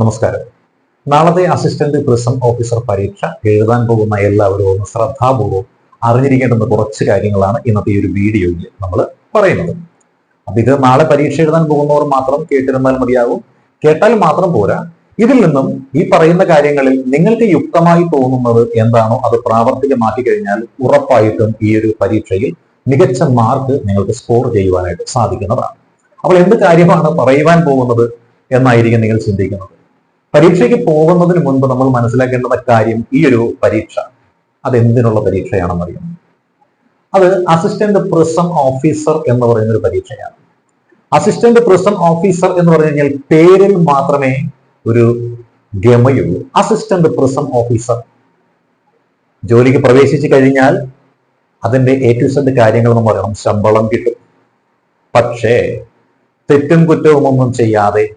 നമസ്കാരം. നാളത്തെ assistant prism officer പരീക്ഷ എഴുതാൻ പോകുന്ന എല്ലാവരും ഒന്ന് ശ്രദ്ധാപൂർവം അറിഞ്ഞിരിക്കേണ്ടുന്ന കുറച്ച് കാര്യങ്ങളാണ് ഇന്നത്തെ ഈ ഒരു വീഡിയോയിൽ നമ്മൾ പറയുന്നത്. അപ്പൊ ഇത് നാളെ പരീക്ഷ എഴുതാൻ പോകുന്നവർ മാത്രം കേട്ടിരുന്നാൽ മതിയാകും കേട്ടാൽ മാത്രം പോരാ. ഇതിൽ നിന്നും ഈ പറയുന്ന കാര്യങ്ങളിൽ നിങ്ങൾക്ക് യുക്തമായി തോന്നുന്നത് എന്താണോ അത് പ്രാവർത്തികമാക്കി കഴിഞ്ഞാൽ ഉറപ്പായിട്ടും ഈ ഒരു പരീക്ഷയിൽ മികച്ച മാർക്ക് നിങ്ങൾക്ക് സ്കോർ ചെയ്യുവാനായിട്ട് സാധിക്കുന്നതാണ്. അപ്പോൾ എന്ത് കാര്യമാണ് പറയുവാൻ പോകുന്നത് എന്നായിരിക്കും നിങ്ങൾ ചിന്തിക്കുന്നത്? പരീക്ഷയ്ക്ക് പോകുന്നതിന് മുൻപ് നമ്മൾ മനസ്സിലാക്കേണ്ട ഒരു കാര്യം ഈ ഒരു പരീക്ഷ. അത് എന്തിനുള്ള പരീക്ഷയാണെന്നറിയാം അത് അസിസ്റ്റന്റ് പ്രിസം ഓഫീസർ എന്ന് പറയുന്ന ഒരു പരീക്ഷയാണ്. അസിസ്റ്റന്റ് പ്രിസം ഓഫീസർ എന്ന് പറഞ്ഞു കഴിഞ്ഞാൽ പേരിൽ മാത്രമേ ഒരു ഗമയുള്ളൂ. അസിസ്റ്റന്റ് പ്രിസം ഓഫീസർ ജോലിക്ക് പ്രവേശിച്ചു കഴിഞ്ഞാൽ അതിന്റെ എ ടു കാര്യങ്ങൾ എന്ന് പറയണം. ശമ്പളം കിട്ടും. പക്ഷേ തെറ്റും കുറ്റവും ഒന്നും ചെയ്യാതെ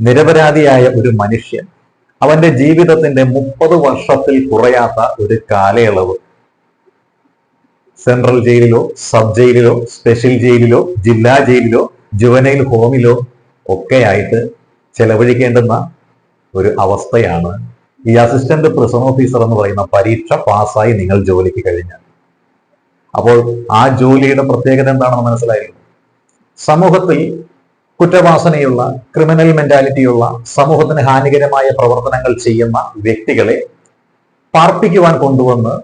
നിരപരാധിയായ ഒരു മനുഷ്യൻ. അവന്റെ ജീവിതത്തിന്റെ മുപ്പത് വർഷത്തിൽ കുറയാത്ത ഒരു കാലയളവ്. സെൻട്രൽ ജയിലിലോ സബ് ജയിലിലോ സ്പെഷ്യൽ ജയിലിലോ ജില്ലാ ജയിലിലോ ജുവനൈൽ ഹോമിലോ ഒക്കെയായിട്ട് ചെലവഴിക്കേണ്ടുന്ന ഒരു അവസ്ഥയാണ് ഈ അസിസ്റ്റന്റ് പ്രിസൺ ഓഫീസർ എന്ന് പറയുന്ന പരീക്ഷ പാസ്സായി നിങ്ങൾ ജോലിക്ക് കഴിഞ്ഞാൽ. അപ്പോൾ ആ ജോലിയുടെ പ്രത്യേകത എന്താണെന്ന് മനസ്സിലായിരുന്നു സമൂഹത്തിൽ കുറ്റവാസനയുള്ള ക്രിമിനൽ മെന്റാലിറ്റിയുള്ള സമൂഹത്തിന് ഹാനികരമായ പ്രവർത്തനങ്ങൾ ചെയ്യുന്ന വ്യക്തികളെ പാർപ്പിക്കുവാൻ കൊണ്ടുവന്ന്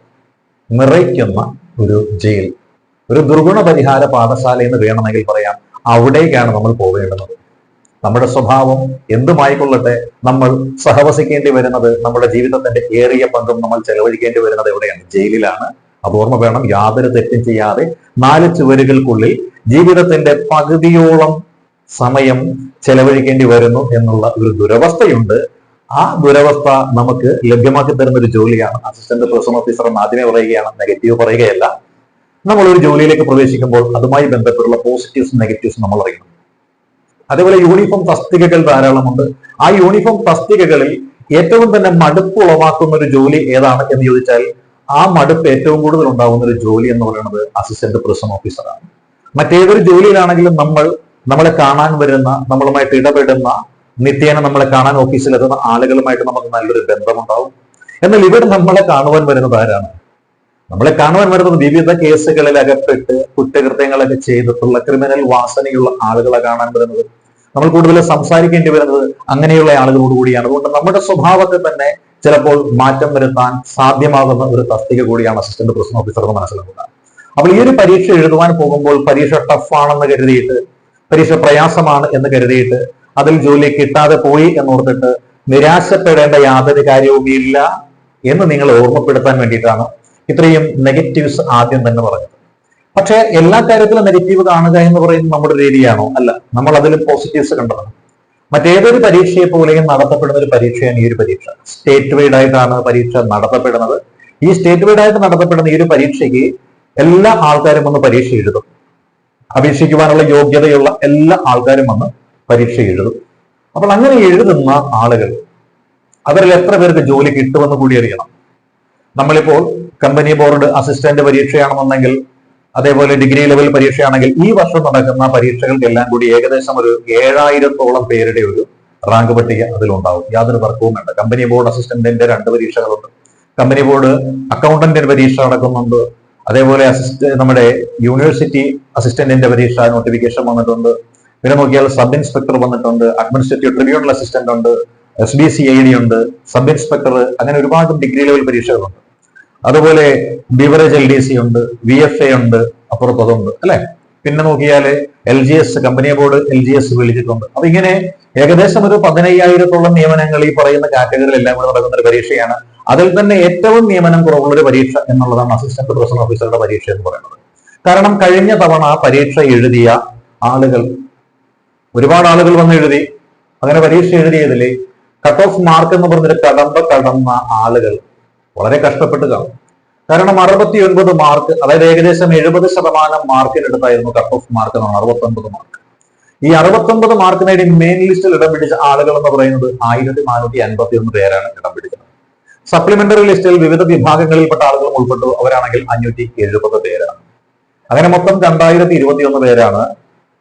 നിറയ്ക്കുന്ന ഒരു ജയിൽ. ഒരു ദുർഗുണ പരിഹാര പാഠശാല എന്ന് വേണമെങ്കിൽ പറയാം. അവിടേക്കാണ് നമ്മൾ പോകേണ്ടത് നമ്മുടെ സ്വഭാവം എന്തുമായിക്കൊള്ളട്ടെ? നമ്മൾ സഹവസിക്കേണ്ടി വരുന്നത് നമ്മുടെ ജീവിതത്തിന്റെ ഏറിയ പങ്കും നമ്മൾ ചെലവഴിക്കേണ്ടി വരുന്നത് എവിടെയാണ്? ജയിലിലാണ്. അത് ഓർമ്മ വേണം. യാതൊരു തെറ്റും ചെയ്യാതെ നാല് ചുവരുകൾക്കുള്ളിൽ ജീവിതത്തിന്റെ പകുതിയോളം സമയം ചെലവഴിക്കേണ്ടി വരുന്നു എന്നുള്ള ഒരു ദുരവസ്ഥയുണ്ട്. ആ ദുരവസ്ഥ നമുക്ക് ലഭ്യമാക്കി തരുന്ന ഒരു ജോലിയാണ്. അസിസ്റ്റന്റ് പേഴ്സൺ ഓഫീസർ എന്ന് ആദ്യമേ പറയുകയാണ് നെഗറ്റീവ് പറയുകയല്ല. നമ്മൾ ഒരു ജോലിയിലേക്ക് പ്രവേശിക്കുമ്പോൾ അതുമായി ബന്ധപ്പെട്ടുള്ള പോസിറ്റീവ്സ് നെഗറ്റീവ്സ് നമ്മൾ അറിയണം. അതേപോലെ യൂണിഫോം തസ്തികകൾ ധാരാളമുണ്ട്. ആ യൂണിഫോം തസ്തികകളിൽ ഏറ്റവും തന്നെ മടുപ്പ് ഉളവാക്കുന്ന ഒരു ജോലി ഏതാണ് എന്ന് ചോദിച്ചാൽ ആ മടുപ്പ് ഏറ്റവും കൂടുതൽ ഉണ്ടാകുന്ന ഒരു ജോലി എന്ന് പറയുന്നത് അസിസ്റ്റന്റ് പ്രിസം ഓഫീസറാണ് മറ്റേതൊരു ജോലിയിലാണെങ്കിലും നമ്മൾ നമ്മളെ കാണാൻ വരുന്ന നമ്മളുമായിട്ട് ഇടപെടുന്ന നിത്യേന നമ്മളെ കാണാൻ ഓഫീസിലെത്തുന്ന ആളുകളുമായിട്ട് നമുക്ക് നല്ലൊരു ബന്ധമുണ്ടാവും. എന്നാൽ ഇവിടെ നമ്മളെ കാണുവാൻ വരുന്നത് ആരാണ്? നമ്മളെ കാണുവാൻ വരുന്നത് വിവിധ കേസുകളിൽ അകപ്പെട്ട് കുറ്റകൃത്യങ്ങളൊക്കെ ചെയ്തിട്ടുള്ള ക്രിമിനൽ വാസനയുള്ള ആളുകളെ കാണാൻ വരുന്നത്. നമ്മൾ കൂടുതൽ സംസാരിക്കേണ്ടി വരുന്നത് അങ്ങനെയുള്ള ആളുകളോട് കൂടിയാണ്. അതുകൊണ്ട് നമ്മുടെ സ്വഭാവത്തെ തന്നെ ചിലപ്പോൾ മാറ്റം വരുത്താൻ സാധ്യമാകുന്ന ഒരു തസ്തിക കൂടിയാണ് അസിസ്റ്റന്റ് പ്രസിഡന്റ് ഓഫീസർ എന്ന് മനസ്സിലാക്കുക. അപ്പോൾ ഈ ഒരു പരീക്ഷ എഴുതുവാൻ പോകുമ്പോൾ പരീക്ഷ ടഫാണെന്ന് കരുതിയിട്ട് പരീക്ഷ പ്രയാസമാണ് എന്ന് കരുതിയിട്ട് അതിൽ ജോലി കിട്ടാതെ പോയി എന്നോർത്തിട്ട് നിരാശപ്പെടേണ്ട യാതൊരു കാര്യവുമില്ല എന്ന് നിങ്ങൾ ഓർമ്മപ്പെടുത്താൻ വേണ്ടിയിട്ടാണ് ഇത്രയും നെഗറ്റീവ്സ് ആദ്യം തന്നെ പറഞ്ഞത്. പക്ഷേ എല്ലാ കാര്യത്തിലും നെഗറ്റീവ് കാണുക എന്ന് പറയുന്നത് നമ്മുടെ രീതിയാണോ? അല്ല നമ്മൾ അതിലും പോസിറ്റീവ്സ് കണ്ടതാണ്. മറ്റേതൊരു പരീക്ഷയെ പോലെയും നടത്തപ്പെടുന്ന ഒരു പരീക്ഷയാണ് ഈ ഒരു പരീക്ഷ. സ്റ്റേറ്റ് വൈഡ് ആയിട്ടാണ് പരീക്ഷ നടത്തപ്പെടുന്നത്. ഈ സ്റ്റേറ്റ് വൈഡ് ആയിട്ട് നടത്തപ്പെടുന്ന ഈ ഒരു പരീക്ഷയ്ക്ക് എല്ലാ ആൾക്കാരും ഒന്ന് പരീക്ഷ എഴുതും. അപേക്ഷിക്കുവാനുള്ള യോഗ്യതയുള്ള എല്ലാ ആൾക്കാരും വന്ന് പരീക്ഷ എഴുതും. അപ്പോൾ അങ്ങനെ എഴുതുന്ന ആളുകൾ അവരിൽ എത്ര പേർക്ക് ജോലി കിട്ടുമെന്ന് കൂടി അറിയണം. നമ്മളിപ്പോൾ കമ്പനി ബോർഡ് അസിസ്റ്റന്റ് പരീക്ഷയാണെന്നുണ്ടെങ്കിൽ അതേപോലെ ഡിഗ്രി ലെവൽ പരീക്ഷയാണെങ്കിൽ ഈ വർഷം നടക്കുന്ന പരീക്ഷകൾക്കെല്ലാം കൂടി ഏകദേശം ഒരു ഏഴായിരത്തോളം പേരുടെ ഒരു റാങ്ക് പട്ടിക അതിലുണ്ടാവും. യാതൊരു തർക്കവും വേണ്ട. കമ്പനി ബോർഡ് അസിസ്റ്റന്റിന്റെ രണ്ട് പരീക്ഷകളുണ്ട്. കമ്പനി ബോർഡ് അക്കൗണ്ടന്റിന്റെ പരീക്ഷ നടക്കുന്നുണ്ട്. അതേപോലെ അസിസ്റ്റ് നമ്മുടെ യൂണിവേഴ്സിറ്റി അസിസ്റ്റന്റിന്റെ പരീക്ഷ നോട്ടിഫിക്കേഷൻ വന്നിട്ടുണ്ട്. പിന്നെ നോക്കിയാൽ സബ് ഇൻസ്പെക്ടർ വന്നിട്ടുണ്ട്. അഡ്മിനിസ്ട്രേറ്റീവ് ട്രിബ്യൂണൽ അസിസ്റ്റന്റ് ഉണ്ട്. S B C I D ഉണ്ട്. സബ് ഇൻസ്പെക്ടർ അങ്ങനെ ഒരുപാട് ഡിഗ്രി ലെവൽ പരീക്ഷകളുണ്ട്. അതുപോലെ ബിവറേജ് എൽ ഡി സി ഉണ്ട്. വി എഫ് എ ഉണ്ട്. അപ്പുറത്ത് അതുണ്ട്. അല്ലെ? പിന്നെ നോക്കിയാൽ L G S company board L G S വിളിച്ചിട്ടുണ്ട്. അപ്പൊ ഇങ്ങനെ ഏകദേശം ഒരു പതിനയ്യായിരത്തോളം നിയമനങ്ങൾ ഈ പറയുന്ന കാറ്റഗറിയിൽ എല്ലാം കൂടെ നടക്കുന്ന ഒരു പരീക്ഷയാണ്. അതിൽ തന്നെ ഏറ്റവും നിയമനം കുറവുള്ള ഒരു പരീക്ഷ എന്നുള്ളതാണ് അസിസ്റ്റന്റ് പ്രൊഫസർ ഓഫീസറുടെ പരീക്ഷ എന്ന് പറയുന്നത്. കാരണം കഴിഞ്ഞ തവണ ആ പരീക്ഷ എഴുതിയ ആളുകൾ ഒരുപാട് ആളുകൾ വന്ന് എഴുതി അങ്ങനെ പരീക്ഷ എഴുതിയതിൽ കട്ട് ഓഫ് മാർക്ക് എന്ന് പറഞ്ഞൊരു കടമ്പ കടന്ന ആളുകൾ വളരെ കഷ്ടപ്പെട്ട് കാണും. കാരണം അറുപത്തി ഒൻപത് മാർക്ക് അതായത് ഏകദേശം എഴുപത് ശതമാനം മാർക്കിനെടുത്തായിരുന്നു കട്ട് ഓഫ് മാർക്ക് എന്നാണ് അറുപത്തൊൻപത് മാർക്ക് ഈ അറുപത്തൊൻപത് മാർക്കിനേടി മാർക്ക് നേടി മെയിൻ ലിസ്റ്റിൽ ഇടം പിടിച്ച ആളുകൾ എന്ന് പറയുന്നത് ആയിരത്തി നാനൂറ്റി അൻപത്തി ഒന്ന് പേരാണ് ഇടം പിടിക്കുന്നത് സപ്ലിമെന്ററി ലിസ്റ്റിൽ വിവിധ വിഭാഗങ്ങളിൽപ്പെട്ട ആളുകളും ഉൾപ്പെട്ടു. അവരാണെങ്കിൽ അഞ്ഞൂറ്റി എഴുപത് പേരാണ്. അങ്ങനെ മൊത്തം രണ്ടായിരത്തി ഇരുപത്തി ഒന്ന് പേരാണ്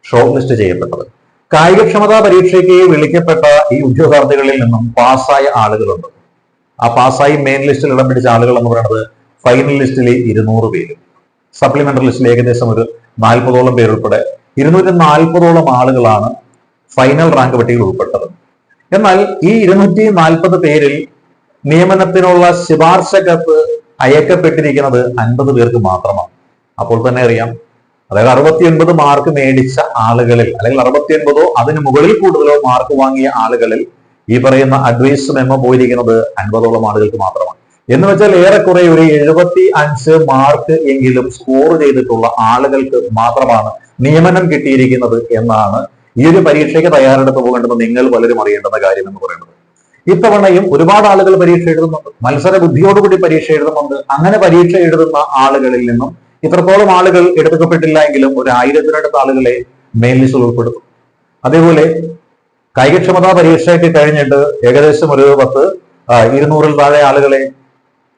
ഷോർട്ട് ലിസ്റ്റ് ചെയ്യപ്പെട്ടത്. കായികക്ഷമതാ പരീക്ഷയ്ക്ക് വിളിക്കപ്പെട്ട ഈ ഉദ്യോഗാർത്ഥികളിൽ നിന്നും പാസ്സായ ആളുകളുണ്ട്. ആ പാസ്സായി മെയിൻ ലിസ്റ്റിൽ ഇടം പിടിച്ച ആളുകൾ എന്ന് പറയുന്നത് ഫൈനൽ ലിസ്റ്റിലെ ഇരുന്നൂറ് പേര്. സപ്ലിമെന്ററി ലിസ്റ്റിൽ ഏകദേശം ഒരു നാൽപ്പതോളം പേരുൾപ്പെടെ ഇരുന്നൂറ്റി നാൽപ്പതോളം ആളുകളാണ് ഫൈനൽ റാങ്ക് പട്ടികയിൽ ഉൾപ്പെട്ടത്. എന്നാൽ ഈ ഇരുന്നൂറ്റി നാൽപ്പത് പേരിൽ നിയമനത്തിനുള്ള ശുപാർശ കത്ത് അയക്കപ്പെട്ടിരിക്കുന്നത് അൻപത് പേർക്ക് മാത്രമാണ്. അപ്പോൾ തന്നെ അറിയാം. അതായത് അറുപത്തി ഒൻപത് മാർക്ക് മേടിച്ച ആളുകളിൽ അല്ലെങ്കിൽ അറുപത്തി ഒൻപതോ അതിന് മുകളിൽ കൂടുതലോ മാർക്ക് വാങ്ങിയ ആളുകളിൽ ഈ പറയുന്ന അഡ്വൈസ് മെമ്മോ പോയിരിക്കുന്നത് അൻപതോളം ആളുകൾക്ക് മാത്രമാണ്. എന്ന് വെച്ചാൽ ഏറെക്കുറെ ഒരു എഴുപത്തി അഞ്ച് മാർക്ക് എങ്കിലും സ്കോർ ചെയ്തിട്ടുള്ള ആളുകൾക്ക് മാത്രമാണ് നിയമനം കിട്ടിയിരിക്കുന്നത് എന്നാണ് ഈ ഒരു പരീക്ഷയ്ക്ക് തയ്യാറെടുത്ത് പോകേണ്ടത് നിങ്ങൾ പലരും അറിയേണ്ടുന്ന കാര്യം എന്ന് പറയുന്നത്. ഇത്തവണയും ഒരുപാട് ആളുകൾ പരീക്ഷ എഴുതുന്നുണ്ട്. മത്സര ബുദ്ധിയോടുകൂടി പരീക്ഷ എഴുതുന്നുണ്ട്. അങ്ങനെ പരീക്ഷ എഴുതുന്ന ആളുകളിൽ നിന്നും ഇത്രത്തോളം ആളുകൾ എടുക്കപ്പെട്ടില്ല എങ്കിലും ഒരു ആയിരത്തിനടുത്ത് ആളുകളെ മെയിൻ ലിസ്റ്റിൽ ഉൾപ്പെടുത്തും. അതേപോലെ കായികക്ഷമതാ പരീക്ഷയൊക്കെ കഴിഞ്ഞിട്ട് ഏകദേശം ഒരു പത്ത് ഇരുന്നൂറിൽ താഴെ ആളുകളെ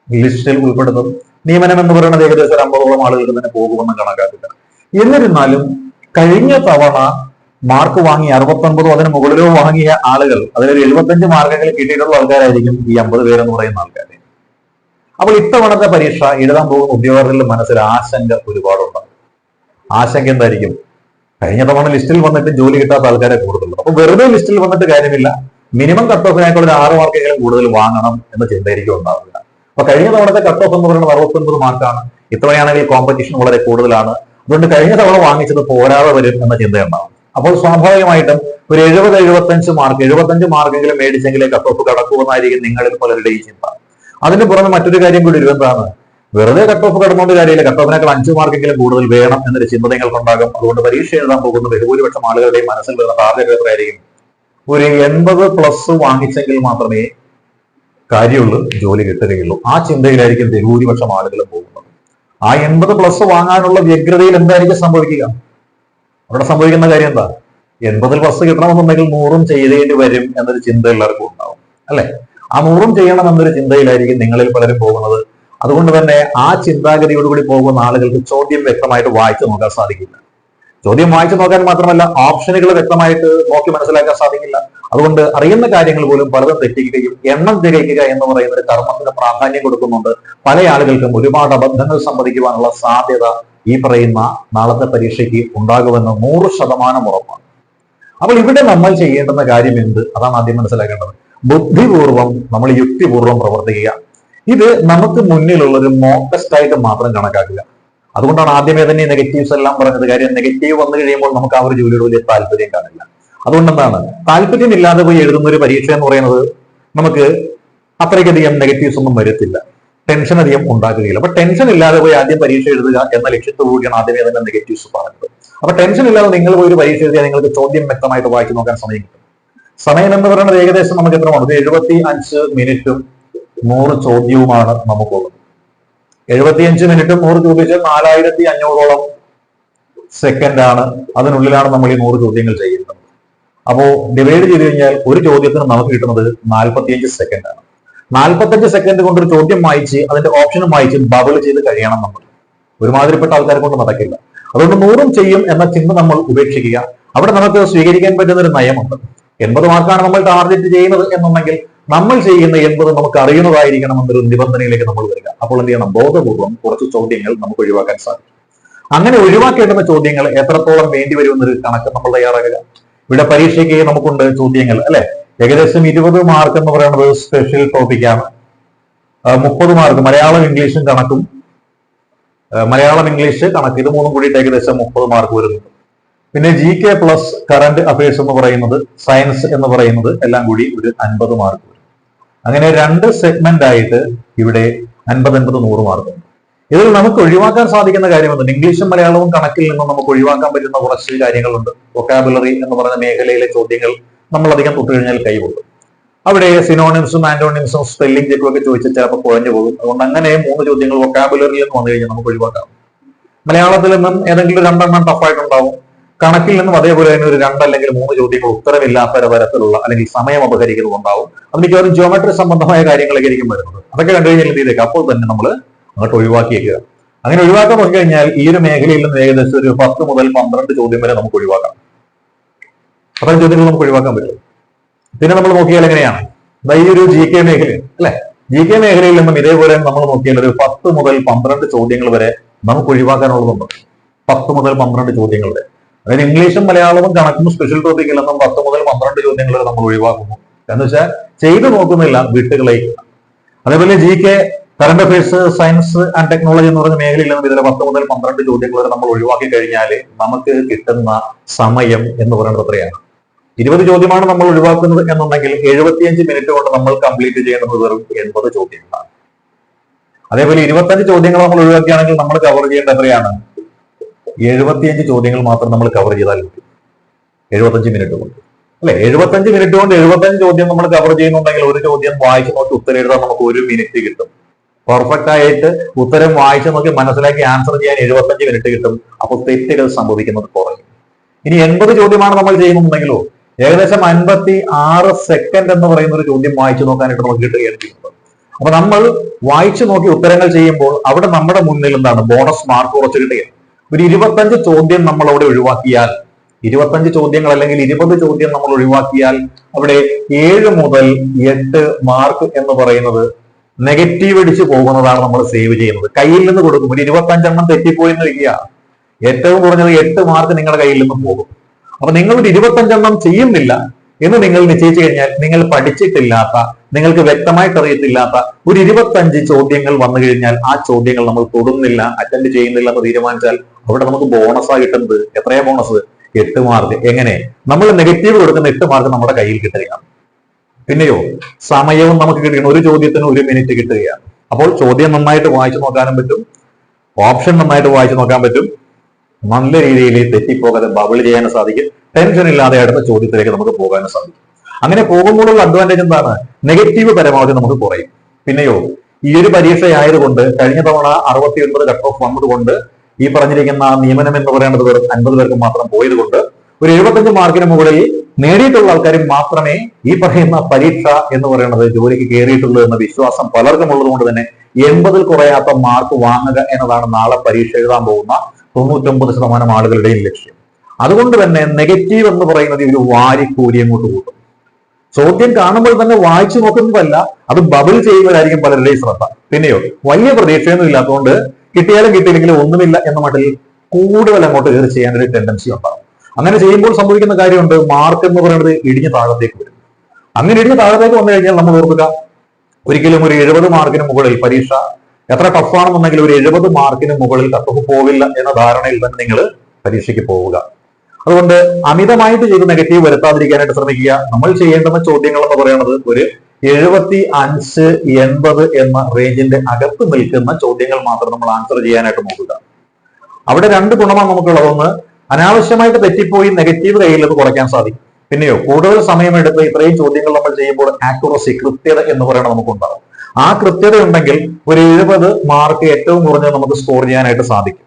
ലിസ്റ്റിൽ ഉൾപ്പെടുത്തും. നിയമനം എന്ന് പറയുന്നത് ഏകദേശം ഒരു അമ്പതോളം ആളുകൾക്ക് തന്നെ പോകുമെന്ന് കണക്കാക്കില്ല എന്നിരുന്നാലും കഴിഞ്ഞ തവണ മാർക്ക് വാങ്ങി അറുപത്തൊൻപതോ അതിന് മുകളിലോ വാങ്ങിയ ആളുകൾ അതിലൊരു എഴുപത്തഞ്ച് മാർക്കെങ്കിലും കിട്ടിയിട്ടുള്ള ആൾക്കാരായിരിക്കും ഈ അമ്പത് പേരെന്ന് പറയുന്ന ആൾക്കാർ അപ്പോൾ ഇത്തവണത്തെ പരീക്ഷ എഴുതാൻ പോകുന്ന ഉദ്യോഗാർത്ഥികളുടെ മനസ്സിൽ ആശങ്ക ഒരുപാടുണ്ട്. ആശങ്ക എന്തായിരിക്കും? കഴിഞ്ഞ തവണ ലിസ്റ്റിൽ വന്നിട്ട് ജോലി കിട്ടാത്ത ആൾക്കാരെ കൂടുതലുള്ളൂ. അപ്പൊ വെറുതെ ലിസ്റ്റിൽ വന്നിട്ട് കാര്യമില്ല. മിനിമം കട്ട് ആയിട്ടുള്ള ഒരു ആറ് മാർക്കെങ്കിലും കൂടുതൽ വാങ്ങണം എന്ന ചിന്തയായിരിക്കും ഉണ്ടാവില്ല അപ്പൊ കഴിഞ്ഞ തവണത്തെ കട്ട് ഓഫ് എന്ന് പറയുന്നത് അറുപത്തൊൻപത് മാർക്കാണ് ഇത്തവണയാണെങ്കിൽ കോമ്പറ്റീഷൻ വളരെ കൂടുതലാണ്. അതുകൊണ്ട് കഴിഞ്ഞ തവണ വാങ്ങിച്ചത് പോരാതെ വരും എന്ന ചിന്തയുണ്ടാവും. അപ്പോൾ സ്വാഭാവികമായിട്ടും ഒരു എഴുപത് എഴുപത്തഞ്ച് മാർക്ക് എഴുപത്തഞ്ച് മാർക്കെങ്കിലും മേടിച്ചെങ്കിലേ കട്ട് ഓഫ് കടക്കുമെന്നായിരിക്കും നിങ്ങളിൽ പലരുടെയും ചിന്ത. അതിന് പുറമെ മറ്റൊരു കാര്യം കൂടി ഇരുപതാണ് വെറുതെ കട്ട് ഓഫ് കടന്നുകൊണ്ട് കാര്യമില്ല. കട്ട് ഓഫിനേക്കാൾ അഞ്ച് മാർക്കെങ്കിലും കൂടുതൽ വേണം എന്നൊരു ചിന്ത നിങ്ങൾക്കുണ്ടാകും. അതുകൊണ്ട് പരീക്ഷ എഴുതാൻ പോകുന്ന ബഹുഭൂരിപക്ഷം ആളുകളുടെയും മനസ്സിൽ വരുന്ന ടാർഗറ്റ് എത്രയായിരിക്കും ഒരു എൺപത് പ്ലസ് വാങ്ങിച്ചെങ്കിൽ മാത്രമേ കാര്യമുള്ളൂ ജോലി കിട്ടുകയുള്ളൂ. ആ ചിന്തയിലായിരിക്കും ബഹുഭൂരിപക്ഷം ആളുകൾ പോകുന്നത്. ആ എൺപത് പ്ലസ് വാങ്ങാനുള്ള വ്യഗ്രതയിൽ എന്തായിരിക്കും സംഭവിക്കുക? അവിടെ സംഭവിക്കുന്ന കാര്യം എന്താ? എൺപതിൽ ഫസ്റ്റ് കിട്ടണമെന്നുണ്ടെങ്കിൽ നൂറും ചെയ്തേണ്ടി വരും എന്നൊരു ചിന്ത എല്ലാവർക്കും ഉണ്ടാവും അല്ലെ? ആ നൂറും ചെയ്യണം എന്നൊരു ചിന്തയിലായിരിക്കും നിങ്ങളിൽ പലരും പോകുന്നത്. അതുകൊണ്ട് തന്നെ ആ ചിന്താഗതിയോടുകൂടി പോകുന്ന ആളുകൾക്ക് ചോദ്യം വ്യക്തമായിട്ട് വായിച്ചു നോക്കാൻ സാധിക്കില്ല. ചോദ്യം വായിച്ചു നോക്കാൻ മാത്രമല്ല ഓപ്ഷനുകൾ വ്യക്തമായിട്ട് നോക്കി മനസ്സിലാക്കാൻ സാധിക്കില്ല. അതുകൊണ്ട് അറിയുന്ന കാര്യങ്ങൾ പോലും പലതും തെറ്റിക്കുകയും എണ്ണം തികയ്ക്കുക എന്ന് പറയുന്ന ഒരു കർമ്മത്തിന് പ്രാധാന്യം കൊടുക്കുന്നുണ്ട്. പല ആളുകൾക്കും ഒരുപാട് അബദ്ധങ്ങൾ സംഭവിക്കുവാനുള്ള സാധ്യത ഈ പറയുന്ന നാളത്തെ പരീക്ഷയ്ക്ക് ഉണ്ടാകുമെന്ന് നൂറ് ശതമാനം ഉറപ്പാണ്. അപ്പോൾ ഇവിടെ നമ്മൾ ചെയ്യേണ്ടുന്ന കാര്യം എന്ത്? അതാണ് ആദ്യം മനസ്സിലാക്കേണ്ടത്. ബുദ്ധിപൂർവം നമ്മൾ യുക്തിപൂർവം പ്രവർത്തിക്കുക. ഇത് നമുക്ക് മുന്നിലുള്ള ഒരു മോക്ക് ആയിട്ട് മാത്രം കണക്കാക്കുക. അതുകൊണ്ടാണ് ആദ്യമേ തന്നെ നെഗറ്റീവ്സ് എല്ലാം പറഞ്ഞത്. കാര്യം നെഗറ്റീവ് വന്നു കഴിയുമ്പോൾ നമുക്ക് ആ ഒരു ജോലിയോട് വലിയ താല്പര്യം കാണില്ല. അതുകൊണ്ട് എന്താണ്? താല്പര്യമില്ലാതെ പോയി എഴുതുന്ന ഒരു പരീക്ഷ എന്ന് പറയുന്നത് നമുക്ക് അത്രയ്ക്കധികം നെഗറ്റീവ്സ് ഒന്നും വരത്തില്ല. ടെൻഷൻ അധികം ഉണ്ടാക്കുകയില്ല അപ്പൊ ടെൻഷൻ ഇല്ലാതെ പോയി ആദ്യം പരീക്ഷ എഴുതുക എന്ന ലക്ഷ്യത്തോടുകൂടിയാണ് ആദ്യമേ തന്നെ നെഗറ്റീവ്സ് പറഞ്ഞത്. അപ്പൊ ടെൻഷൻ ഇല്ലാതെ നിങ്ങൾ പോയി ഒരു പരീക്ഷ എഴുതിയാൽ നിങ്ങൾക്ക് ചോദ്യം വ്യക്തമായിട്ട് വായിച്ചു നോക്കാൻ സമയം കിട്ടും. സമയം എന്ന് പറയുന്നത് ഏകദേശം നമുക്ക് എത്രമാണ് ഒരു എഴുപത്തി അഞ്ച് മിനിറ്റും നൂറ് ചോദ്യവുമാണ് നമുക്കുള്ളത്. എഴുപത്തിയഞ്ച് മിനിറ്റും നൂറ് ചോദ്യം നാലായിരത്തി അഞ്ഞൂറോളം സെക്കൻഡ് ആണ്. അതിനുള്ളിലാണ് നമ്മൾ ഈ നൂറ് ചോദ്യങ്ങൾ ചെയ്യുന്നത്. അപ്പോ ഡിവൈഡ് ചെയ്ത് കഴിഞ്ഞാൽ ഒരു ചോദ്യത്തിന് നമുക്ക് കിട്ടുന്നത് നാൽപ്പത്തിയഞ്ച് സെക്കൻഡ് ആണ്. നാൽപ്പത്തഞ്ച് സെക്കൻഡ് കൊണ്ട് ഒരു ചോദ്യം വായിച്ച് അതിന്റെ ഓപ്ഷനും വായിച്ച് ബബിൾ ചെയ്ത് കഴിയണം നമ്മൾ. ഒരുമാതിരിപ്പെട്ട ആൾക്കാരെ കൊണ്ട് നടക്കില്ല. അതുകൊണ്ട് നൂറും ചെയ്യും എന്ന ചിന്ത നമ്മൾ ഉപേക്ഷിക്കുക. അവിടെ നമുക്ക് സ്വീകരിക്കാൻ പറ്റുന്ന ഒരു നയമുണ്ട്. എൺപത് മാർക്കാണ് നമ്മൾ ടാർഗറ്റ് ചെയ്യുന്നത് എന്നുണ്ടെങ്കിൽ നമ്മൾ ചെയ്യുന്ന എൺപത് നമുക്ക് അറിയുന്നതായിരിക്കണം എന്നൊരു നിബന്ധനയിലേക്ക് നമ്മൾ വരിക. അപ്പോൾ എന്ത് ചെയ്യണം? ബോധപൂർവം കുറച്ച് ചോദ്യങ്ങൾ നമുക്ക് ഒഴിവാക്കാൻ സാധിക്കും. അങ്ങനെ ഒഴിവാക്കേണ്ടുന്ന ചോദ്യങ്ങൾ എത്രത്തോളം വേണ്ടി വരുമെന്നൊരു കണക്ക് നമ്മൾ തയ്യാറാക്കുക. ഇവിടെ പരീക്ഷയ്ക്ക് നമുക്കുണ്ട് ചോദ്യങ്ങൾ അല്ലെ? ഏകദേശം ഇരുപത് മാർക്ക് എന്ന് പറയുന്നത് സ്പെഷ്യൽ ടോപ്പിക്കാണ് മുപ്പത് മാർക്ക് മലയാളം ഇംഗ്ലീഷും കണക്കും. മലയാളം ഇംഗ്ലീഷ് കണക്ക് ഇത് മൂന്നും കൂടി ഏകദേശം മുപ്പത് മാർക്ക് വരുന്നുണ്ട്. പിന്നെ G K plus current affairs എന്ന് പറയുന്നത് സയൻസ് എന്ന് പറയുന്നത് എല്ലാം കൂടി ഒരു അൻപത് മാർക്ക് വരും. അങ്ങനെ രണ്ട് സെഗ്മെന്റ് ആയിട്ട് ഇവിടെ അൻപത് അൻപത് നൂറ് മാർക്ക് ഇതിൽ നമുക്ക് ഒഴിവാക്കാൻ സാധിക്കുന്ന കാര്യമൊന്നും ഇംഗ്ലീഷും മലയാളവും കണക്കിൽ നിന്നും നമുക്ക് ഒഴിവാക്കാൻ പറ്റുന്ന കുറച്ച് കാര്യങ്ങളുണ്ട്. വൊക്കാബുലറി എന്ന് പറയുന്ന മേഖലയിലെ ചോദ്യങ്ങൾ നമ്മൾ അധികം തൊട്ട് കഴിഞ്ഞാൽ കൈകൊള്ളും അവിടെ സിനോണിംസും ആന്റോണിംസും സ്പെല്ലിംഗ് ഒക്കെ ചോദിച്ചാൽ ചിലപ്പോൾ കുഴഞ്ഞു പോകും. അതുകൊണ്ട് അങ്ങനെ മൂന്ന് ചോദ്യങ്ങൾ വൊക്കാബുലറിയിൽ നിന്ന് വന്നു കഴിഞ്ഞാൽ നമുക്ക് ഒഴിവാക്കാം. മലയാളത്തിൽ നിന്നും ഏതെങ്കിലും രണ്ടെണ്ണം ടഫായിട്ടുണ്ടാവും കണക്കിൽ നിന്നും അതേപോലെ തന്നെ ഒരു രണ്ടല്ലെങ്കിൽ മൂന്ന് ചോദ്യങ്ങൾ ഉത്തരമില്ലാത്ത തരത്തിലുള്ള അല്ലെങ്കിൽ സമയം അപഹരിക്കുന്നതുണ്ടാവും. അത് മിക്കവാറും ജിയോമെട്രി സംബന്ധമായ കാര്യങ്ങളൊക്കെ ആയിരിക്കും വരുന്നത്. അതൊക്കെ കണ്ടു കഴിഞ്ഞാൽ എന്ത് ചെയ്തേക്കാം? അപ്പോൾ തന്നെ നമ്മൾ അങ്ങോട്ട് ഒഴിവാക്കിയേക്കുക. അങ്ങനെ ഒഴിവാക്കാൻ നോക്കി കഴിഞ്ഞാൽ ഈ ഒരു മേഖലയിൽ നിന്ന് ഏകദേശം ഒരു പത്ത് മുതൽ പന്ത്രണ്ട് ചോദ്യം വരെ നമുക്ക് ഒഴിവാക്കാം. അത്തരം ചോദ്യങ്ങൾ നമുക്ക് ഒഴിവാക്കാൻ പറ്റും. പിന്നെ നമ്മൾ നോക്കിയാൽ എങ്ങനെയാണ്? ഈ ഒരു ജി കെ മേഖല അല്ലെ? ജി കെ മേഖലയിൽ നിന്നും ഇതേപോലെ നമ്മൾ നോക്കിയാൽ ഒരു പത്ത് മുതൽ പന്ത്രണ്ട് ചോദ്യങ്ങൾ വരെ നമുക്ക് ഒഴിവാക്കാനുള്ളതുണ്ട്. പത്ത് മുതൽ പന്ത്രണ്ട് ചോദ്യങ്ങൾ വരെ. അതായത് ഇംഗ്ലീഷും മലയാളവും കണക്കും സ്പെഷ്യൽ ടോപ്പിക് നിന്നും പത്ത് മുതൽ പന്ത്രണ്ട് ചോദ്യങ്ങൾ നമ്മൾ ഒഴിവാക്കുന്നു. എന്ന് വെച്ചാൽ ചെയ്തു നോക്കുന്നില്ല വിട്ടുകളയില്ല അതേപോലെ G K current affairs science and technology എന്ന് പറഞ്ഞ മേഖലയിൽ നിന്നും ഇതിലെ പത്ത് മുതൽ പന്ത്രണ്ട് ചോദ്യങ്ങൾ വരെ നമ്മൾ ഒഴിവാക്കി കഴിഞ്ഞാൽ നമുക്ക് കിട്ടുന്ന സമയം എന്ന് പറയുന്നത് എത്രയാണ് ഇരുപത് ചോദ്യമാണ് നമ്മൾ ഒഴിവാക്കുന്നത് എന്നുണ്ടെങ്കിൽ എഴുപത്തിയഞ്ച് മിനിറ്റ് കൊണ്ട് നമ്മൾ കംപ്ലീറ്റ് ചെയ്യേണ്ടത് വെറും എൺപത് ചോദ്യങ്ങളാണ്. അതേപോലെ ഇരുപത്തഞ്ച് ചോദ്യങ്ങൾ നമ്മൾ ഒഴിവാക്കുകയാണെങ്കിൽ നമ്മൾ കവർ ചെയ്യേണ്ട എത്രയാണ്? എഴുപത്തിയഞ്ച് ചോദ്യങ്ങൾ മാത്രം നമ്മൾ കവർ ചെയ്താൽ മതി എഴുപത്തഞ്ച് മിനിറ്റ് കൊണ്ട്. അല്ലെ? എഴുപത്തഞ്ച് മിനിറ്റ് കൊണ്ട് എഴുപത്തഞ്ച് ചോദ്യം നമ്മൾ കവർ ചെയ്യുന്നുണ്ടെങ്കിൽ ഒരു ചോദ്യം വായിച്ചു നോക്കി ഉത്തരം എഴുതാൻ നമുക്ക് ഒരു മിനിറ്റ് കിട്ടും. പെർഫെക്റ്റ് ആയിട്ട് ഉത്തരം വായിച്ചു നോക്കി മനസ്സിലാക്കി ആൻസർ ചെയ്യാൻ എഴുപത്തഞ്ച് മിനിറ്റ് കിട്ടും. അപ്പോൾ തെറ്റുകൾ സംഭവിക്കുന്നത് കുറയും. ഇനി എൺപത് ചോദ്യമാണ് നമ്മൾ ചെയ്യുന്നുണ്ടെങ്കിലോ ഏകദേശം അൻപത്തി ആറ് സെക്കൻഡ് എന്ന് പറയുന്ന ഒരു ചോദ്യം വായിച്ചു നോക്കാനായിട്ട് നമുക്ക് കിട്ടുകയാണ് അപ്പൊ നമ്മൾ വായിച്ചു നോക്കി ഉത്തരങ്ങൾ ചെയ്യുമ്പോൾ അവിടെ നമ്മുടെ മുന്നിൽ എന്താണ്? ബോണസ് മാർക്ക് കുറച്ച് കിട്ടുകയാണ്. ഒരു ഇരുപത്തഞ്ച് ചോദ്യം നമ്മൾ അവിടെ ഒഴിവാക്കിയാൽ ഇരുപത്തഞ്ച് ചോദ്യങ്ങൾ അല്ലെങ്കിൽ ഇരുപത് ചോദ്യം നമ്മൾ ഒഴിവാക്കിയാൽ അവിടെ ഏഴ് മുതൽ എട്ട് മാർക്ക് എന്ന് പറയുന്നത് നെഗറ്റീവ് അടിച്ച് പോകുന്നതാണ് നമ്മൾ സേവ് ചെയ്യുന്നത്. കയ്യിൽ നിന്ന് കൊടുക്കും. ഒരു ഇരുപത്തഞ്ചെണ്ണം തെറ്റിപ്പോയി എന്ന് വയ്ക്കുക ഏറ്റവും കുറഞ്ഞത് എട്ട് മാർക്ക് നിങ്ങളുടെ കയ്യിൽ നിന്ന് പോകും. അപ്പൊ നിങ്ങൾ ഒരു ഇരുപത്തഞ്ചെണ്ണം ചെയ്യുന്നില്ല എന്ന് നിങ്ങൾ നിശ്ചയിച്ചു കഴിഞ്ഞാൽ നിങ്ങൾ പഠിച്ചിട്ടില്ലാത്ത നിങ്ങൾക്ക് വ്യക്തമായിട്ട് അറിയത്തില്ലാത്ത ഒരു ഇരുപത്തഞ്ച് ചോദ്യങ്ങൾ വന്നു കഴിഞ്ഞാൽ ആ ചോദ്യങ്ങൾ നമ്മൾ തൊടുന്നില്ല അറ്റൻഡ് ചെയ്യുന്നില്ല എന്ന് തീരുമാനിച്ചാൽ അവിടെ നമുക്ക് ബോണസ് ആ കിട്ടുന്നത്? എത്രയാ ബോണസ് എട്ട് മാർക്ക് എങ്ങനെ? നമ്മൾ നെഗറ്റീവ് കൊടുക്കുന്ന എട്ട് മാർക്ക് നമ്മുടെ കയ്യിൽ കിട്ടുകയാണ്. പിന്നെയോ സമയവും നമുക്ക് കിട്ടുകയാണ്. ഒരു ചോദ്യത്തിന് ഒരു മിനിറ്റ് കിട്ടുകയാണ്. അപ്പോൾ ചോദ്യം നന്നായിട്ട് വായിച്ചു നോക്കാനും പറ്റും. ഓപ്ഷൻ നന്നായിട്ട് വായിച്ചു നോക്കാൻ പറ്റും. നല്ല രീതിയിൽ തെറ്റിപ്പോകാതെ ബബിൾ ചെയ്യാനും സാധിക്കും. ടെൻഷൻ ഇല്ലാതെ അടുത്ത ചോദ്യത്തിലേക്ക് നമുക്ക് പോകാനും സാധിക്കും. അങ്ങനെ പോകുമ്പോഴുള്ള അഡ്വാന്റേജ് എന്താണ്? നെഗറ്റീവ് പരമാവധി നമുക്ക് കുറയും. പിന്നെയോ ഈ ഒരു പരീക്ഷ ആയതുകൊണ്ട് കഴിഞ്ഞ തവണ അറുപത്തി ഒൻപത് കട്ട് ഓഫ് വന്നതുകൊണ്ട് ഈ പറഞ്ഞിരിക്കുന്ന നിയമനം എന്ന് പറയുന്നത് വെറും അൻപത് പേർക്ക് മാത്രം പോയത് കൊണ്ട് ഒരു എഴുപത്തഞ്ച് മാർക്കിന് മുകളിൽ നേടിയിട്ടുള്ള ആൾക്കാർ മാത്രമേ ഈ പറയുന്ന പരീക്ഷ എന്ന് പറയുന്നത് ജോലിക്ക് കയറിയിട്ടുള്ളൂ എന്ന വിശ്വാസം പലർക്കും ഉള്ളത് കൊണ്ട് തന്നെ എൺപതിൽ കുറയാത്ത മാർക്ക് വാങ്ങുക എന്നതാണ് നാളെ പരീക്ഷ എഴുതാൻ പോകുന്ന തൊണ്ണൂറ്റൊമ്പത് ശതമാനം ആളുകളുടെയും ലക്ഷ്യം. അതുകൊണ്ട് തന്നെ നെഗറ്റീവ് എന്ന് പറയുന്നത് ഒരു വാരിക്കൂലി അങ്ങോട്ട് കൂട്ടും. ചോദ്യം കാണുമ്പോൾ തന്നെ വായിച്ചു നോക്കുന്നതല്ല അത് ബബിൾ ചെയ്യുന്നതായിരിക്കും പലരുടെയും ശ്രദ്ധ. പിന്നെയോ വലിയ പ്രതീക്ഷയൊന്നും ഇല്ലാത്തതുകൊണ്ട് കിട്ടിയാലും കിട്ടിയില്ലെങ്കിലും ഒന്നുമില്ല എന്ന മട്ടിൽ കൂടുതൽ അങ്ങോട്ട് കയറി ചെയ്യാൻ ഒരു ടെൻഡൻസി ഉണ്ടാകും അങ്ങനെ ചെയ്യുമ്പോൾ സംഭവിക്കുന്ന കാര്യമുണ്ട് മാർക്ക് എന്ന് പറയുന്നത് ഇടിഞ്ഞ താഴത്തേക്ക് വരും. അങ്ങനെ ഇടിഞ്ഞ താഴത്തേക്ക് വന്നു കഴിഞ്ഞാൽ നമ്മൾ ഓർക്കുക ഒരിക്കലും ഒരു എഴുപത് മാർക്കിന് മുകളിൽ പരീക്ഷ എത്ര ടഫാണെന്നുണ്ടെങ്കിൽ ഒരു എഴുപത് മാർക്കിന് മുകളിൽ കട്ട് പോവില്ല എന്ന ധാരണയിൽ തന്നെ നിങ്ങൾ പരീക്ഷയ്ക്ക് പോവുക. അതുകൊണ്ട് അമിതമായിട്ട് ചെയ്ത് നെഗറ്റീവ് വരുത്താതിരിക്കാനായിട്ട് ശ്രമിക്കുക. നമ്മൾ ചെയ്യേണ്ടുന്ന ചോദ്യങ്ങൾ എന്ന് പറയുന്നത് ഒരു എഴുപത്തി അഞ്ച് എൺപത് എന്ന റേഞ്ചിന്റെ അകത്ത് നിൽക്കുന്ന ചോദ്യങ്ങൾ മാത്രം നമ്മൾ ആൻസർ ചെയ്യാനായിട്ട് നോക്കുക. അവിടെ രണ്ട് ഗുണമാണ് നമുക്കുള്ളത് ഒന്ന് അനാവശ്യമായിട്ട് തെറ്റിപ്പോയി നെഗറ്റീവ് കയ്യിൽ അത് കുറയ്ക്കാൻ സാധിക്കും. പിന്നെയോ കൂടുതൽ സമയമെടുത്ത് ഇത്രയും ചോദ്യങ്ങൾ നമ്മൾ ചെയ്യുമ്പോൾ ആക്യുറസി കൃത്യത എന്ന് പറയുന്നത് നമുക്കുണ്ടാകും ആ കൃത്യത ഉണ്ടെങ്കിൽ ഒരു എഴുപത് മാർക്ക് ഏറ്റവും കുറഞ്ഞത് നമുക്ക് സ്കോർ ചെയ്യാനായിട്ട് സാധിക്കും.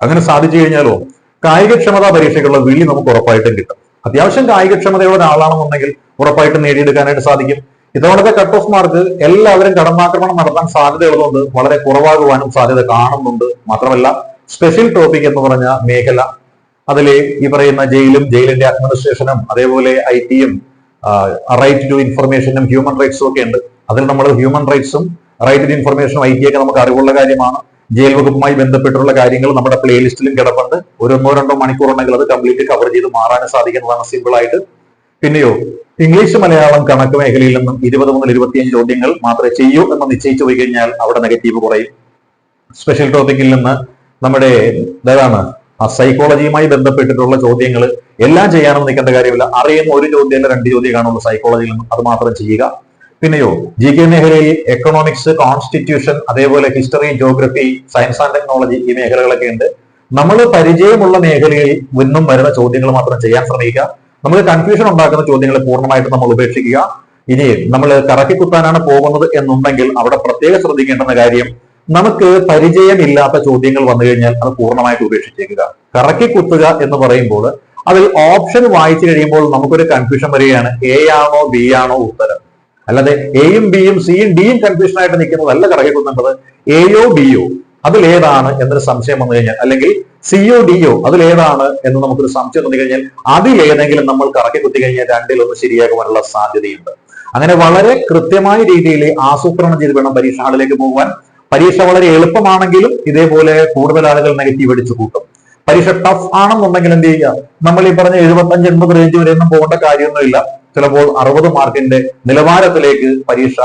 അങ്ങനെ സാധിച്ചു കഴിഞ്ഞാലോ കായികക്ഷമതാ പരീക്ഷയ്ക്കുള്ള വിളി നമുക്ക് ഉറപ്പായിട്ടും കിട്ടും. അത്യാവശ്യം കായികക്ഷമതയുള്ള ഒരാളാണെന്നുണ്ടെങ്കിൽ ഉറപ്പായിട്ടും നേടിയെടുക്കാനായിട്ട് സാധിക്കും. ഇതോടൊക്കെ കട്ട് ഓഫ് മാർക്ക് എല്ലാവരും കടന്നാക്രമണം നടത്താൻ സാധ്യതയുള്ളതുകൊണ്ട് വളരെ കുറവാകുവാനും സാധ്യത കാണുന്നുണ്ട്. മാത്രമല്ല സ്പെഷ്യൽ ടോപ്പിക് എന്ന് പറഞ്ഞ മേഖല. അതിൽ ഈ പറയുന്ന ജയിലും ജയിലിന്റെ അഡ്മിനിസ്ട്രേഷനും അതേപോലെ ഐ ടിയും റൈറ്റ് ടു ഇൻഫർമേഷനും ഹ്യൂമൻ റൈറ്റ്സും ഒക്കെ ഉണ്ട്. അതിൽ നമ്മൾ ഹ്യൂമൻ റൈറ്റ്സും റൈറ്റ് ടു ഇൻഫർമേഷനും ഐ ടി ഒക്കെ നമുക്ക് അറിവുള്ള കാര്യമാണ്. ജയിൽ വകുപ്പുമായി ബന്ധപ്പെട്ടുള്ള കാര്യങ്ങൾ നമ്മുടെ പ്ലേലിസ്റ്റിലും കിടപ്പുണ്ട്. ഒരു ഒന്നോ രണ്ടോ മണിക്കൂർ ഉണ്ടെങ്കിൽ അത് കംപ്ലീറ്റ് കവർ ചെയ്ത് മാറാനും സാധിക്കുന്നതാണ് സിമ്പിൾ ആയിട്ട് പിന്നെയോ ഇംഗ്ലീഷ് മലയാളം കണക്ക് മേഖലയിൽ നിന്നും ഇരുപത് മുതൽ ഇരുപത്തിയഞ്ച് ചോദ്യങ്ങൾ മാത്രമേ ചെയ്യൂ എന്ന് നിശ്ചയിച്ചു പോയി കഴിഞ്ഞാൽ അവിടെ നെഗറ്റീവ് കുറയും. സ്പെഷ്യൽ ടോപ്പിക്കിൽ നിന്ന് നമ്മുടെ ഏതാണ് ആ സൈക്കോളജിയുമായി ബന്ധപ്പെട്ടിട്ടുള്ള ചോദ്യങ്ങൾ. എല്ലാം ചെയ്യാനൊന്നും നിൽക്കേണ്ട കാര്യമില്ല. അറിയുന്ന ഒരു ചോദ്യം രണ്ട് ചോദ്യം കാണുള്ളൂ സൈക്കോളജിയിൽ നിന്നും. അത് മാത്രം ചെയ്യുക. പിന്നെയോ ജി കെ മേഖലയിൽ എക്കണോമിക്സ് കോൺസ്റ്റിറ്റ്യൂഷൻ അതേപോലെ history geography science and technology ഈ മേഖലകളൊക്കെ ഉണ്ട്. നമ്മൾ പരിചയമുള്ള മേഖലയിൽ നിന്നും വരുന്ന ചോദ്യങ്ങൾ മാത്രം ചെയ്യാൻ ശ്രമിക്കുക. നമുക്ക് കൺഫ്യൂഷൻ ഉണ്ടാക്കുന്ന ചോദ്യങ്ങൾ പൂർണമായിട്ട് നമ്മൾ ഉപേക്ഷിക്കുക. ഇനി നമ്മൾ കറക്കി കുത്താനാണ് പോകുന്നത് എന്നുണ്ടെങ്കിൽ അവിടെ പ്രത്യേകം ശ്രദ്ധിക്കേണ്ടുന്ന കാര്യം നമുക്ക് പരിചയമില്ലാത്ത ചോദ്യങ്ങൾ വന്നു കഴിഞ്ഞാൽ അത് പൂർണമായിട്ട് ഉപേക്ഷിച്ചേക്കുക. കറക്കി കുത്തുക എന്ന് പറയുമ്പോൾ അതിൽ ഓപ്ഷൻ വായിച്ചു കഴിയുമ്പോൾ നമുക്കൊരു കൺഫ്യൂഷൻ വരികയാണ്. എ ആണോ ബി ആണോ ഉത്തരം. അല്ലാതെ എയും ബിയും സിയും ഡിയും കൺഫ്യൂഷൻ ആയിട്ട് നിൽക്കുന്നതല്ല കറക്കി കുത്തേണ്ടത്. എയോ ബിയോ അതിലേതാണ് എന്നൊരു സംശയം വന്നു കഴിഞ്ഞാൽ അല്ലെങ്കിൽ സിഒ ഡിഒ അതിലേതാണ് എന്ന് നമുക്കൊരു സംശയം വന്നു കഴിഞ്ഞാൽ അതിലേതെങ്കിലും നമ്മൾ കറക്കി കുത്തി കഴിഞ്ഞാൽ രണ്ടിലൊന്ന് ശരിയാകുവാനുള്ള സാധ്യതയുണ്ട്. അങ്ങനെ വളരെ കൃത്യമായ രീതിയിൽ ആസൂത്രണം ചെയ്ത് വേണം പരീക്ഷ ഹാളിലേക്ക് പോകുവാൻ പരീക്ഷ വളരെ എളുപ്പമാണെങ്കിലും ഇതേപോലെ കൂടുതൽ ആളുകൾ നെഗറ്റീവ് അടിച്ചു കൂട്ടും. പരീക്ഷ ടഫ് ആണെന്നുണ്ടെങ്കിൽ എന്ത് ചെയ്യുക? നമ്മൾ ഈ പറഞ്ഞ എഴുപത്തഞ്ച് എൺപത് റേഞ്ച് വരെയൊന്നും പോകേണ്ട കാര്യമൊന്നുമില്ല. ചിലപ്പോൾ അറുപത് മാർക്കിന്റെ നിലവാരത്തിലേക്ക് പരീക്ഷ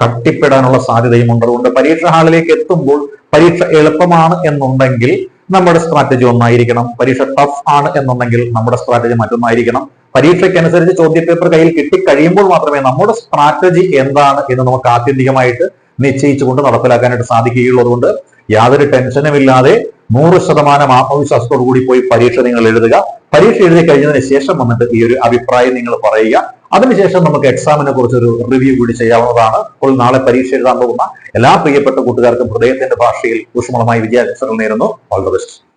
കട്ടിപ്പെടാനുള്ള സാധ്യതയും ഉണ്ട് അതുകൊണ്ട് പരീക്ഷ ഹാളിലേക്ക് എത്തുമ്പോൾ പരീക്ഷ എളുപ്പമാണ് എന്നുണ്ടെങ്കിൽ നമ്മുടെ സ്ട്രാറ്റജി ഒന്നായിരിക്കണം. പരീക്ഷ ടഫ് ആണ് എന്നുണ്ടെങ്കിൽ നമ്മുടെ സ്ട്രാറ്റജി മറ്റൊന്നായിരിക്കണം. പരീക്ഷയ്ക്കനുസരിച്ച് ചോദ്യപേപ്പർ കയ്യിൽ കിട്ടിക്കഴിയുമ്പോൾ മാത്രമേ നമ്മുടെ സ്ട്രാറ്റജി എന്താണ് എന്ന് നമുക്ക് ആത്യന്തികമായിട്ട് നിശ്ചയിച്ചുകൊണ്ട് നടപ്പിലാക്കാനായിട്ട് സാധിക്കുകയുള്ളൂ. അതുകൊണ്ട് യാതൊരു ടെൻഷനും ഇല്ലാതെ നൂറ് ശതമാനം ആത്മവിശ്വാസത്തോടു കൂടി പോയി പരീക്ഷ നിങ്ങൾ എഴുതുക. പരീക്ഷ എഴുതി കഴിഞ്ഞതിന് ശേഷം വന്നിട്ട് ഈ ഒരു അഭിപ്രായം നിങ്ങൾ പറയുക. അതിനുശേഷം നമുക്ക് എക്സാമിനെ കുറിച്ചൊരു റിവ്യൂ കൂടി ചെയ്യാവുന്നതാണ്. അപ്പോൾ നാളെ പരീക്ഷ എഴുതാൻ പോകുന്ന എല്ലാ പ്രിയപ്പെട്ട കൂട്ടുകാർക്കും ഹൃദയത്തിന്റെ ഭാഷയിൽ ഊഷ്മളമായ വിദ്യാഭ്യാസം നേരുന്നു. All the best